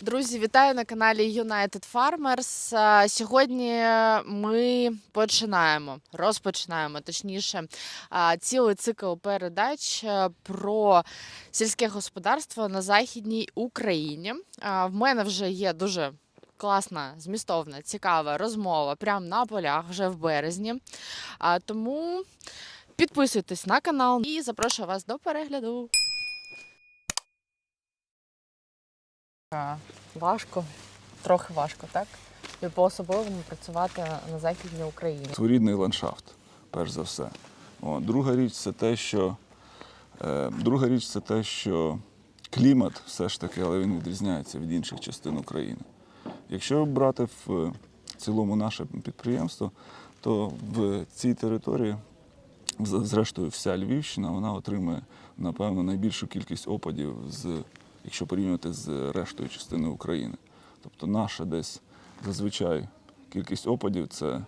Друзі, вітаю на каналі United Farmers. Сьогодні ми починаємо, розпочинаємо точніше цілий цикл передач е, про сільське господарство на Західній Україні. В мене вже є дуже класна, змістовна, цікава розмова прямо на полях вже в березні. Тому підписуйтесь на канал і запрошую вас до перегляду. А, Важко, трохи важко, так? І по-особливому працювати на Західній Україні. Своєрідний ландшафт, перш за все. О, друга річ це те, що е, друга річ це те, що клімат все ж таки, але він відрізняється від інших частин України. Якщо брати в цілому наше підприємство, то в цій території, зрештою, вся Львівщина, вона отримує, напевно, найбільшу кількість опадів, з, якщо порівнювати з рештою частини України. Тобто наша десь зазвичай кількість опадів це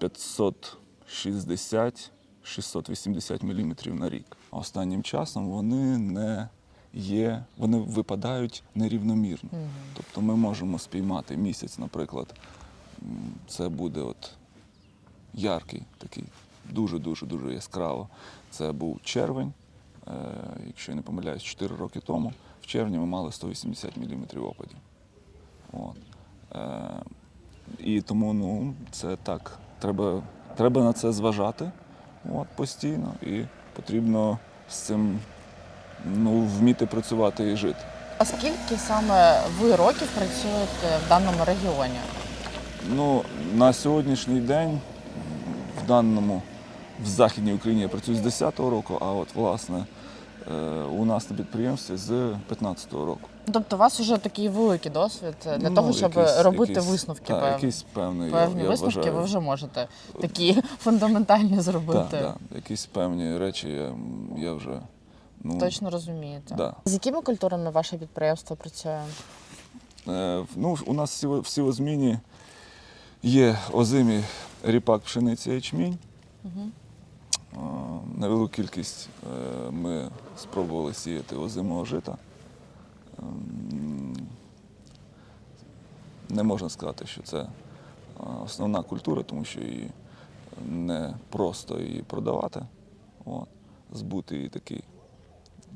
560-680 мм на рік. А останнім часом вони не є, вони випадають нерівномірно. Тобто ми можемо спіймати місяць, наприклад, це буде от яркий, такий дуже-дуже дуже яскраво. Це був червень, якщо я не помиляюсь, 4 роки тому. В червні ми мали 180 мм опадів. От. Е, і тому ну, це так. Треба, треба на це зважати от, постійно, і потрібно з цим ну, вміти працювати і жити. А скільки саме ви років працюєте в даному регіоні? Ну, на сьогоднішній день в даному в Західній Україні я працюю з 10-го року, а от власне е, у нас на підприємстві з 15-го року. Тобто у вас вже такий великий досвід для Ну, того, щоб якийсь- робити якийсь- висновки. Так, пев- якийсь певний, Певні я, висновки я вважаю, ви вже можете такі фундаментальні зробити. Так, так, якісь певні речі я, я вже ну, Точно розумієте. Да. З якими культурами ваше підприємство працює? Е, ну, у нас всі- в сівозміні є озимі ріпак, пшениця, ячмінь. Угу. Е, Невелику кількість е, ми спробували сіяти озимого жита. Ем, Не можна сказати, що це е, основна культура, тому що її не просто її продавати. От. Збут її такий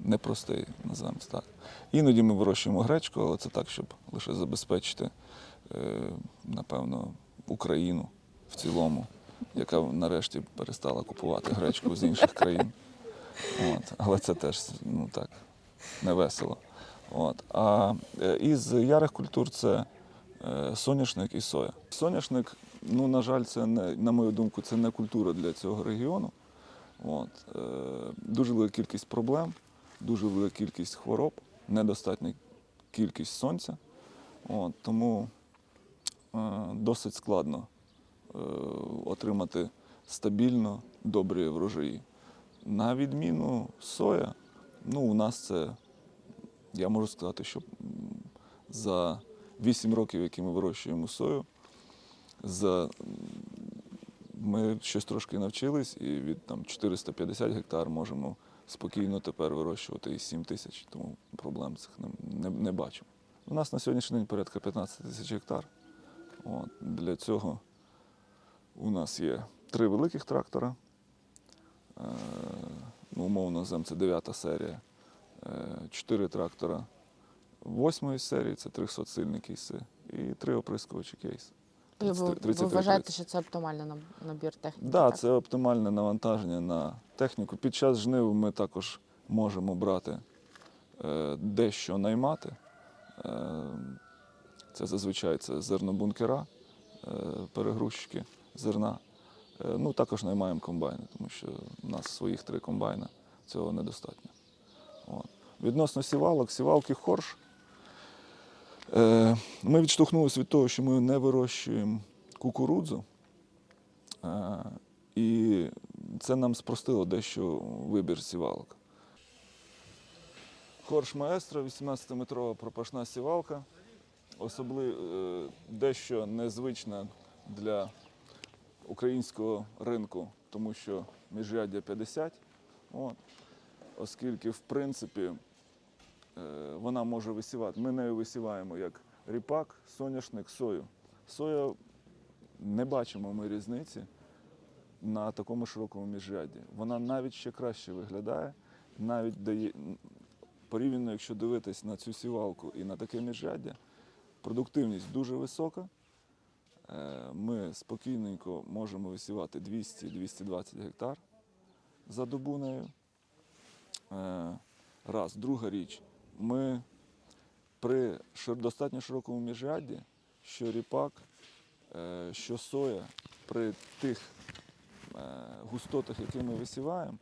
непростий, називаємо так. Іноді ми вирощуємо гречку, але це так, щоб лише забезпечити, напевно, Україну в цілому, яка нарешті перестала купувати гречку з інших країн. От. Але це теж ну, так, не весело. От. А е, із ярих культур це е, соняшник і соя. Соняшник, ну, на жаль, це не, на мою думку, це не культура для цього регіону. От. Е, дуже велика кількість проблем, дуже велика кількість хвороб, недостатня кількість сонця. От. Тому досить складно отримати стабільно добрі врожаї. На відміну соя, ну, у нас це, я можу сказати, що за 8 років, які ми вирощуємо сою, за, ми щось трошки навчились і від там, 450 гектар можемо спокійно тепер вирощувати і 7 тисяч, тому проблем цих не, не, не бачу. У нас на сьогоднішній день порядка 15 тисяч гектар. От, для цього у нас є три великих трактора. Е, ну, умовно, зем це 9 серія. Е, Чотири трактора восьмої серії, це 300 сильні кейси, і три оприскувачі кейс. Ви, ви, ви 33, вважаєте, що це оптимальний набір техніки? Так, так? це оптимальне навантаження на техніку. Під час жнив ми також можемо брати е, дещо наймати. Е, це зазвичай це зернобункера, е, перегрузчики зерна. Е, ну, також наймаємо комбайни, тому що в нас своїх три комбайна, цього недостатньо. От. Відносно сівалок, сівалки хорш. Е, ми відштовхнулися від того, що ми не вирощуємо кукурудзу. Е, І це нам спростило дещо вибір сівалок. Хорш Маестро, 18-метрова пропашна сівалка. Особливо дещо незвична для українського ринку, тому що міжряддя 50. От. Оскільки, в принципі, е, вона може висівати. Ми нею висіваємо як ріпак, соняшник, сою. Соя не бачимо ми різниці на такому широкому міжрядді. Вона навіть ще краще виглядає, навіть дає порівняно, якщо дивитись на цю сівалку і на таке міжряддя, продуктивність дуже висока. Е, Ми спокійненько можемо висівати 200-220 гектар за добу нею. Е, Раз. Друга річ, ми при достатньо широкому міжрядді, що ріпак, е, що соя, при тих густотах, які ми висіваємо,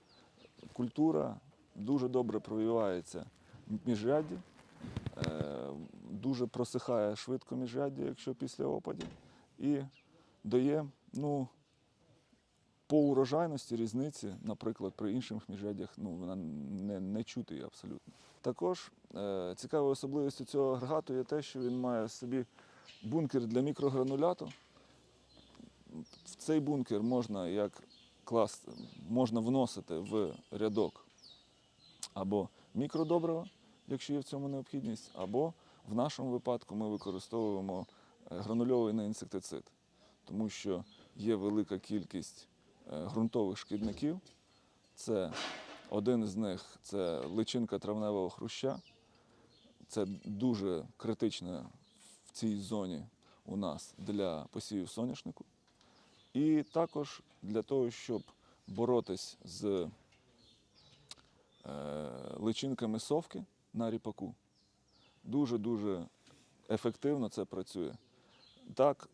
культура дуже добре провівається в міжрядді, е, дуже просихає швидко міжрядді, якщо після опадів, і дає ну, по урожайності різниці, наприклад, при інших міжряддях ну, вона не, не чути абсолютно. Також е, цікавою особливістю цього агрегату є те, що він має собі бункер для мікрогрануляту. В цей бункер можна як класти, можна вносити в рядок або мікродобрива, якщо є в цьому необхідність, або в нашому випадку ми використовуємо гранульований інсектицид, тому що є велика кількість е, ґрунтових шкідників. Це один з них це личинка травневого хруща. Це дуже критично в цій зоні у нас для посівів соняшнику. І також для того, щоб боротись з е, личинками совки на ріпаку. Дуже-дуже ефективно це працює. Так,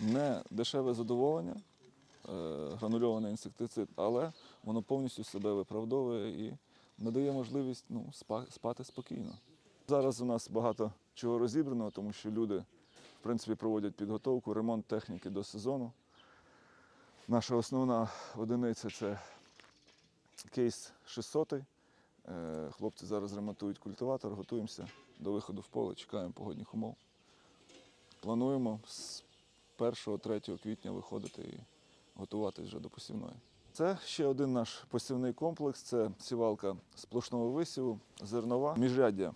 не дешеве задоволення, е, гранульований інсектицид, але воно повністю себе виправдовує і надає можливість ну, спати спокійно. Зараз у нас багато чого розібрано, тому що люди в принципі, проводять підготовку, ремонт техніки до сезону. Наша основна одиниця це кейс 600. Е, Хлопці зараз ремонтують культиватор, готуємося до виходу в поле, чекаємо погодних умов. Плануємо з 1-3 квітня виходити і готуватись вже до посівної. Це ще один наш посівний комплекс. Це сівалка сплошного висіву, зернова, міжряддя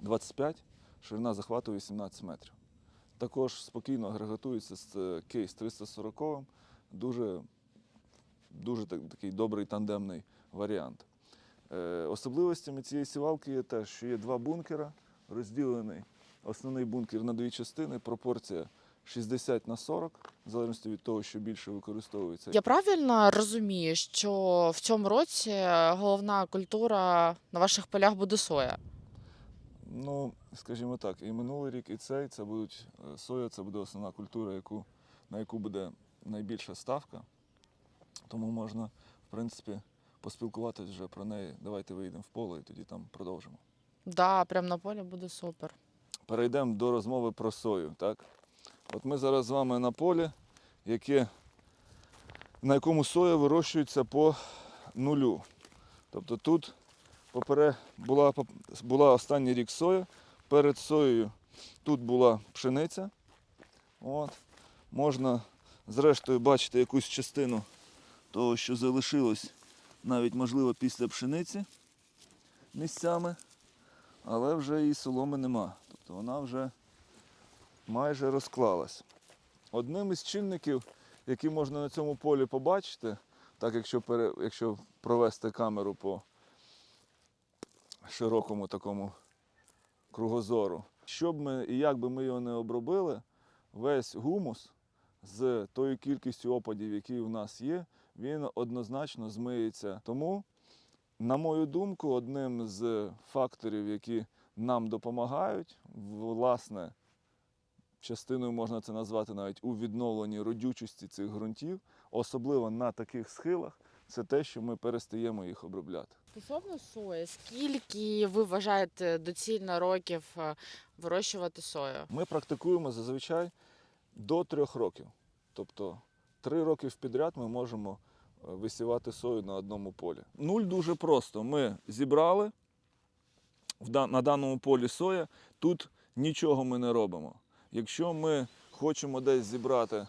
25, ширина захвату 18 метрів. Також спокійно агрегатується з е, кейс 340, дуже, дуже так- такий добрий тандемний варіант. Е, Особливостями цієї сівалки є те, що є два бункера, розділений основний бункер на дві частини, пропорція 60 на 40, в залежності від того, що більше використовується. Я правильно розумію, що в цьому році головна культура на ваших полях буде соя. Ну, скажімо так, і минулий рік, і цей це будуть е, соя, це буде основна культура, яку, на яку буде найбільша ставка. Тому можна, в принципі, поспілкуватись вже про неї. Давайте вийдемо в поле і тоді там продовжимо. Да, прямо на полі буде супер. Перейдемо до розмови про сою. Так? От ми зараз з вами на полі, яке, на якому соя вирощується по нулю. Тобто тут попере, була, була останній рік соя. Перед соєю тут була пшениця. От. Можна зрештою бачити якусь частину того, що залишилось навіть можливо після пшениці місцями але вже і соломи нема. Тобто вона вже майже розклалась. Одним із чинників, які можна на цьому полі побачити, так якщо, пере, якщо провести камеру по широкому такому кругозору, щоб ми і як би ми його не обробили, весь гумус з тою кількістю опадів, які в нас є, він однозначно змиється. Тому на мою думку, одним з факторів, які нам допомагають, власне, частиною можна це назвати навіть у відновленні родючості цих ґрунтів, особливо на таких схилах, це те, що ми перестаємо їх обробляти. Стосовно сої, скільки ви вважаєте доцільно років е, вирощувати сою? Ми практикуємо зазвичай до трьох років. Тобто три роки підряд ми можемо е, висівати сою на одному полі. Нуль дуже просто. Ми зібрали на даному полі соя, тут нічого ми не робимо. Якщо ми хочемо десь зібрати,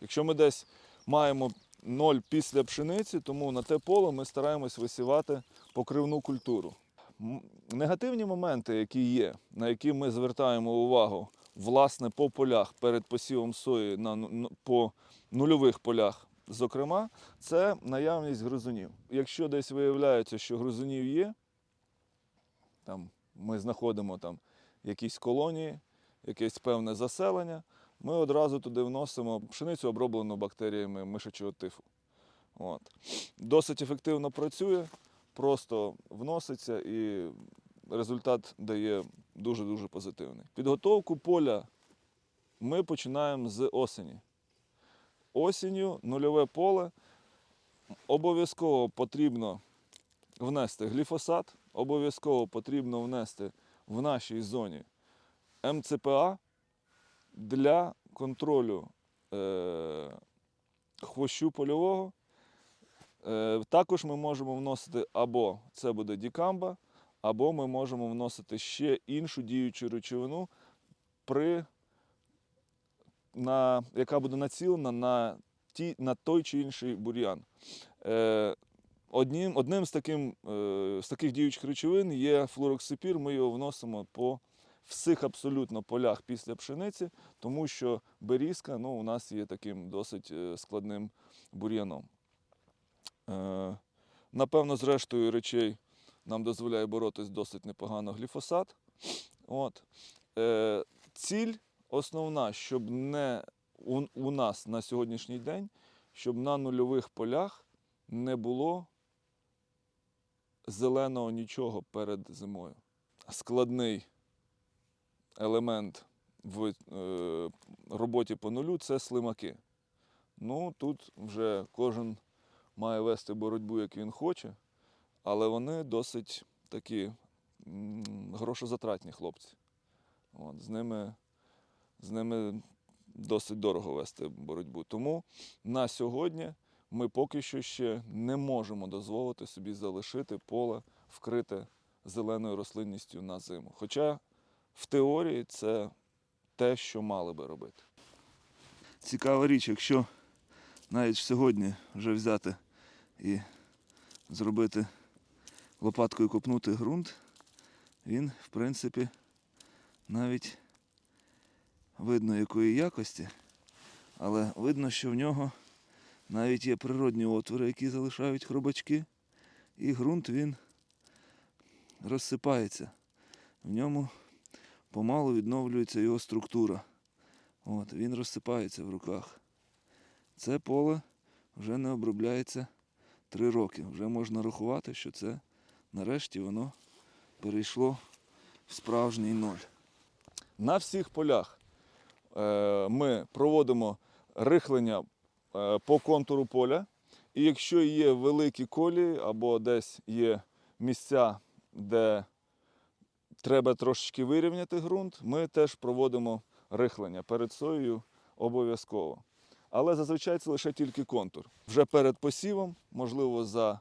якщо ми десь маємо ноль після пшениці, тому на те поле ми стараємось висівати покривну культуру. Негативні моменти, які є, на які ми звертаємо увагу, власне, по полях перед посівом сої на, по нульових полях, зокрема, це наявність гризунів. Якщо десь виявляється, що гризунів є, там, ми знаходимо там якісь колонії, якесь певне заселення, ми одразу туди вносимо пшеницю, оброблену бактеріями мишачого тифу. От. Досить ефективно працює, просто вноситься і результат дає дуже-дуже позитивний. Підготовку поля ми починаємо з осені. Осінню нульове поле обов'язково потрібно внести гліфосат, обов'язково потрібно внести в нашій зоні МЦПА для контролю е, хвощу польового. Е, також ми можемо вносити або це буде дікамба, або ми можемо вносити ще іншу діючу речовину, при, на, яка буде націлена на, ті, на той чи інший бур'ян. Е, Одним, одним з, таким, е, з таких діючих речовин є флуроксипір. Ми його вносимо по всіх абсолютно полях після пшениці, тому що берізка ну, у нас є таким досить е, складним бур'яном. Е, Напевно, з рештою речей нам дозволяє боротись досить непогано гліфосат. От. Ціль основна, щоб не у нас на сьогоднішній день, щоб на нульових полях не було зеленого нічого перед зимою. Складний елемент в е, роботі по нулю це слимаки. Ну, тут вже кожен має вести боротьбу, як він хоче, але вони досить такі м, грошозатратні хлопці. От, з, ними, з ними досить дорого вести боротьбу. Тому на сьогодні ми поки що ще не можемо дозволити собі залишити поле вкрите зеленою рослинністю на зиму. Хоча в теорії це те, що мали би робити. Цікава річ, якщо навіть сьогодні вже взяти і зробити лопаткою копнути ґрунт, він, в принципі, навіть видно якої якості, але видно, що в нього навіть є природні отвори, які залишають хробачки, і ґрунт він розсипається. В ньому помалу відновлюється його структура. От, він розсипається в руках. Це поле вже не обробляється три роки. Вже можна рахувати, що це нарешті воно перейшло в справжній ноль. На всіх полях е, ми проводимо рихлення по контуру поля. І якщо є великі колії або десь є місця, де треба трошечки вирівняти ґрунт, ми теж проводимо рихлення перед соєю обов'язково. Але зазвичай це лише тільки контур. Вже перед посівом, можливо, за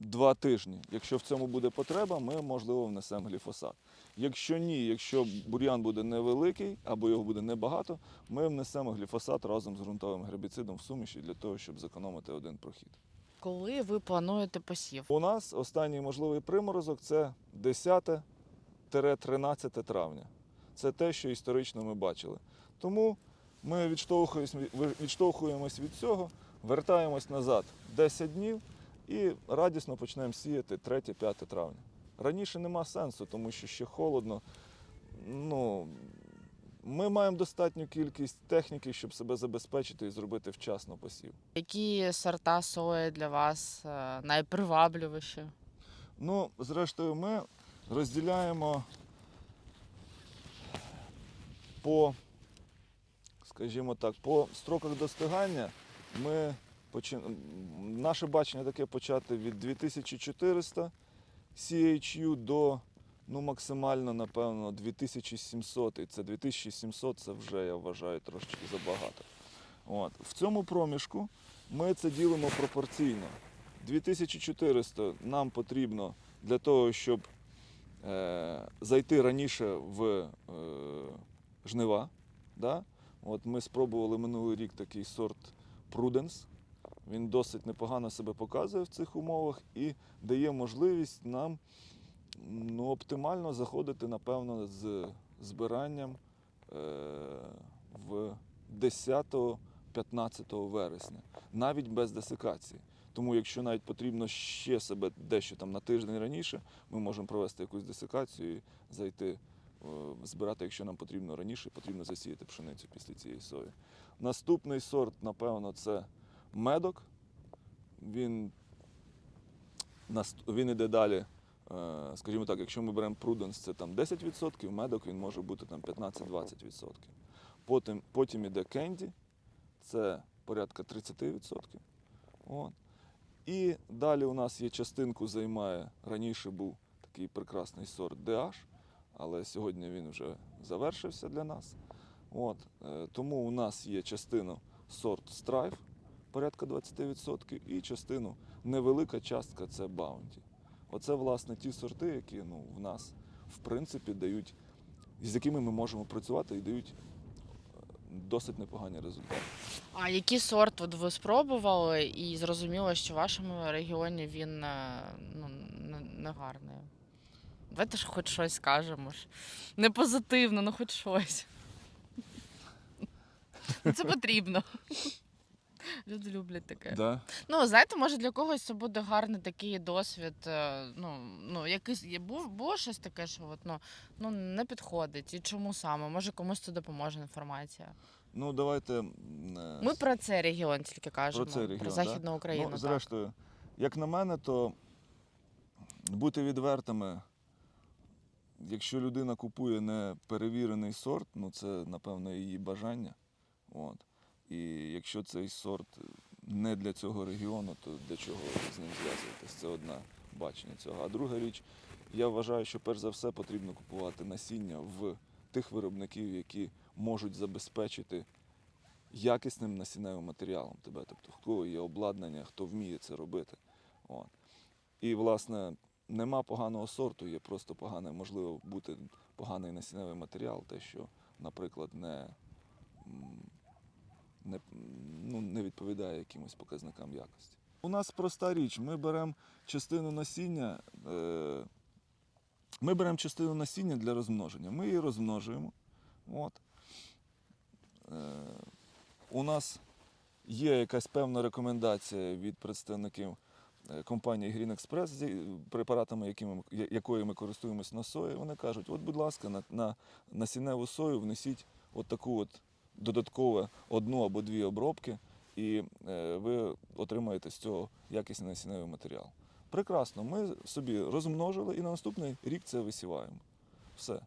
два тижні. Якщо в цьому буде потреба, ми, можливо, внесемо гліфосат. Якщо ні, якщо бур'ян буде невеликий або його буде небагато, ми внесемо гліфосат разом з ґрунтовим гербіцидом в суміші для того, щоб зекономити один прохід. Коли ви плануєте посів? У нас останній можливий приморозок це 10-13 травня. Це те, що історично ми бачили. Тому ми відштовхуємось, від цього, вертаємось назад 10 днів і радісно почнемо сіяти 3-5 травня. Раніше нема сенсу, тому що ще холодно. Ну, ми маємо достатню кількість техніки, щоб себе забезпечити і зробити вчасно посів. Які сорта сої для вас е, найпривабливіші? Ну, зрештою, ми розділяємо по, скажімо так, по строках достигання. Ми. Наше бачення таке почати від 2400 CHU до ну, максимально, напевно, 2700. І це 2700 це вже, я вважаю, трошечки забагато. От. В цьому проміжку ми це ділимо пропорційно. 2400 нам потрібно для того, щоб е, зайти раніше в е, жнива. Да? От ми спробували минулий рік такий сорт Prudence. Він досить непогано себе показує в цих умовах і дає можливість нам ну, оптимально заходити, напевно, з збиранням е, в 10-15 вересня, навіть без десикації. Тому, якщо навіть потрібно ще себе дещо там на тиждень раніше, ми можемо провести якусь десикацію і зайти е, збирати, якщо нам потрібно раніше, потрібно засіяти пшеницю після цієї сої. Наступний сорт, напевно, це медок. Він, він іде далі. е, Скажімо так, якщо ми беремо пруденс, це там 10%, медок він може бути там 15-20%. Потім, потім іде кенді, це порядка 30%. От. І далі у нас є частинку, займає, раніше був такий прекрасний сорт DH, але сьогодні він вже завершився для нас. От. е, Тому у нас є частину сорт Strife, порядка 20%, і частину невелика частка це Bounty. Оце, власне, ті сорти, які ну, в нас, в принципі, дають, з якими ми можемо працювати і дають е, досить непогані результати. А який сорт от ви спробували і зрозуміло, що в вашому регіоні він е, ну, не, гарний? Давайте ж хоч щось скажемо. Не позитивно, ну хоч щось. Це потрібно. Люди люблять таке. Да? Ну, знаєте, може для когось це буде гарний такий досвід. е, Ну, ну якийсь є був було щось таке, що от, ну, ну не підходить. І чому саме? Може комусь це допоможе інформація. Ну, давайте. е, Ми про цей регіон тільки кажемо. цей регіон, про да? Західну Україну. Ну, так. зрештою, як на мене, то бути відвертими, якщо людина купує не перевірений сорт, ну це, напевно, її бажання. От. І якщо цей сорт не для цього регіону, то для чого з ним зв'язуватись? Це одна бачення цього. А друга річ, я вважаю, що перш за все потрібно купувати насіння в тих виробників, які можуть забезпечити якісним насінневим матеріалом тебе. Тобто, в кого є обладнання, хто вміє це робити. От. І, власне, нема поганого сорту, є просто погане, можливо, бути поганий насінневий матеріал, те, що, наприклад, не, не, ну, не відповідає якимось показникам якості. У нас проста річ. Ми беремо частину насіння. Е, ми беремо частину насіння для розмноження. Ми її розмножуємо. От. Е, у нас є якась певна рекомендація від представників е, компанії Green Express з препаратами, якими, якою ми користуємося на сої. Вони кажуть, от, будь ласка, на, на насінневу сою внесіть от таку от додаткову одну або дві обробки, і е, ви отримаєте з цього якісний насінневий матеріал. Прекрасно, ми собі розмножили і на наступний рік це висіваємо. Все.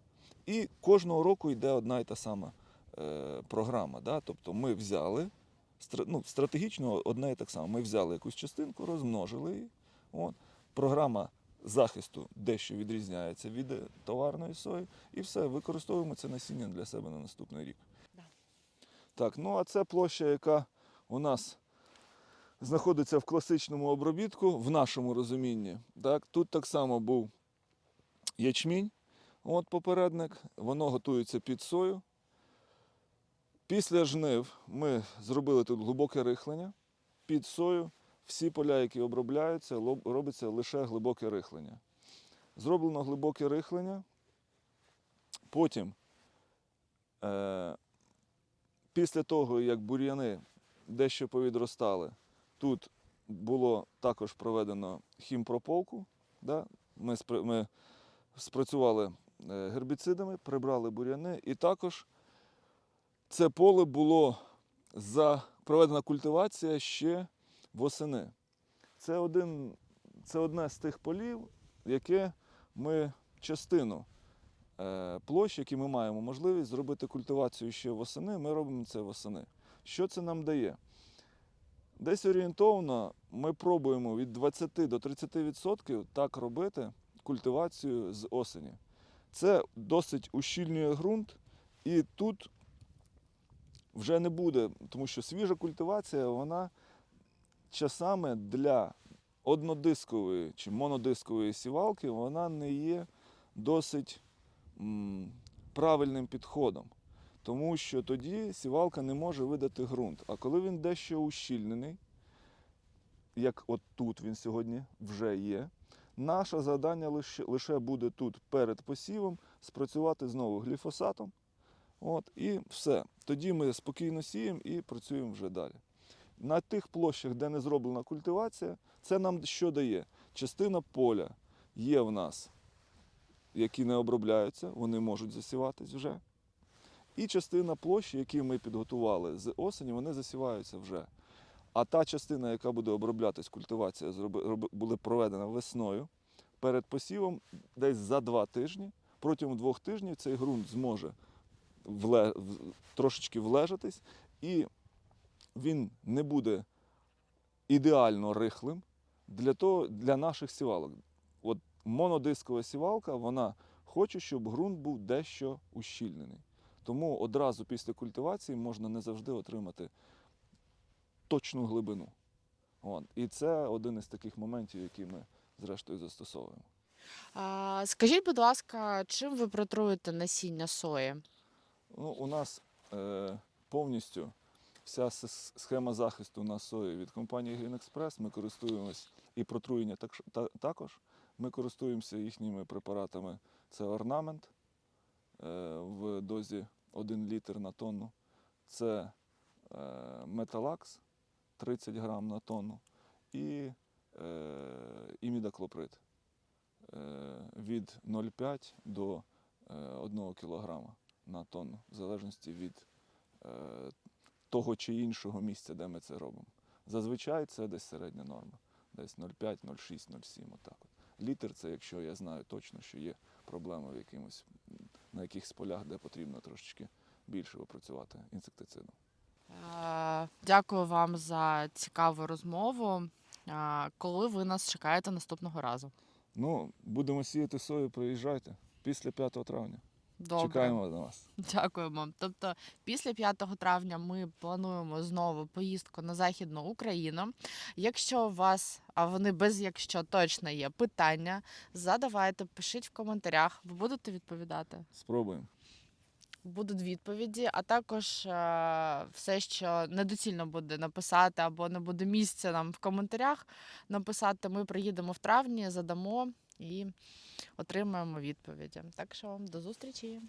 І кожного року йде одна і та сама е, програма. Да? Тобто ми взяли ну, стратегічно одне і так само. Ми взяли якусь частинку, розмножили її. От. Програма захисту дещо відрізняється від товарної сої, і все, використовуємо це насіння для себе на наступний рік. Так, ну а це площа, яка у нас знаходиться в класичному обробітку, в нашому розумінні. Так, тут так само був ячмінь, от попередник, воно готується під сою. Після жнив ми зробили тут глибоке рихлення. Під сою всі поля, які обробляються, робиться лише глибоке рихлення. Зроблено глибоке рихлення. Потім, е, після того, як бур'яни дещо повідростали, тут було також проведено хімпрополку. Да? Ми, ми спрацювали е, гербіцидами, прибрали бур'яни і також це поле було за проведена культивація ще восени. Це, один, це одне з тих полів, яке ми частину площ, які ми маємо можливість зробити культивацію ще восени, ми робимо це восени. Що це нам дає? Десь орієнтовно ми пробуємо від 20 до 30% так робити культивацію з осені. Це досить ущільнює ґрунт, і тут вже не буде, тому що свіжа культивація, вона часами для однодискової чи монодискової сівалки вона не є досить правильним підходом. Тому що тоді сівалка не може видати ґрунт. А коли він дещо ущільнений, як от тут він сьогодні вже є. Наше завдання лише, буде тут перед посівом спрацювати знову гліфосатом. От, і все. Тоді ми спокійно сіємо і працюємо вже далі. На тих площах, де не зроблена культивація, це нам що дає? Частина поля є в нас, які не обробляються, вони можуть засіватись вже. І частина площі, які ми підготували з осені, вони засіваються вже. А та частина, яка буде оброблятись, культивація буде проведена весною перед посівом, десь за два тижні. Протягом двох тижнів цей ґрунт зможе вле, трошечки влежатись, і він не буде ідеально рихлим для, того, для наших сівалок. Монодискова сівалка, вона хоче, щоб ґрунт був дещо ущільнений. Тому одразу після культивації можна не завжди отримати точну глибину. От. І це один із таких моментів, які ми зрештою застосовуємо. А, скажіть, будь ласка, чим ви протруєте насіння сої? Ну, у нас е, повністю вся схема захисту на сої від компанії Green Express. Ми користуємось і протруєння так, та- також. Ми користуємося їхніми препаратами. Це орнамент е, в дозі 1 літр на тонну. Це е, металакс 30 грам на тонну і е, імідаклоприд від 0,5 до е, 1 кілограма на тонну, в залежності від того чи іншого місця, де ми це робимо. Зазвичай це десь середня норма, десь 0,5, 0,6, 0,7, отак от. Літр це якщо я знаю точно, що є проблема в якимось, на якихось полях, де потрібно трошечки більше опрацювати інсектицидом. Дякую вам за цікаву розмову. Коли ви нас чекаєте наступного разу? Ну, будемо сіяти сою, приїжджайте після 5 травня. Добре. Чекаємо на вас. Дякуємо. Тобто, після 5 травня ми плануємо знову поїздку на Західну Україну. Якщо у вас, а вони без якщо точно є питання, задавайте, пишіть в коментарях, ви будете відповідати. Спробуємо. Будуть відповіді, а також е, все, що недоцільно буде написати або не буде місця нам в коментарях написати. Ми приїдемо в травні, задамо і отримаємо відповіді. Так що до зустрічі.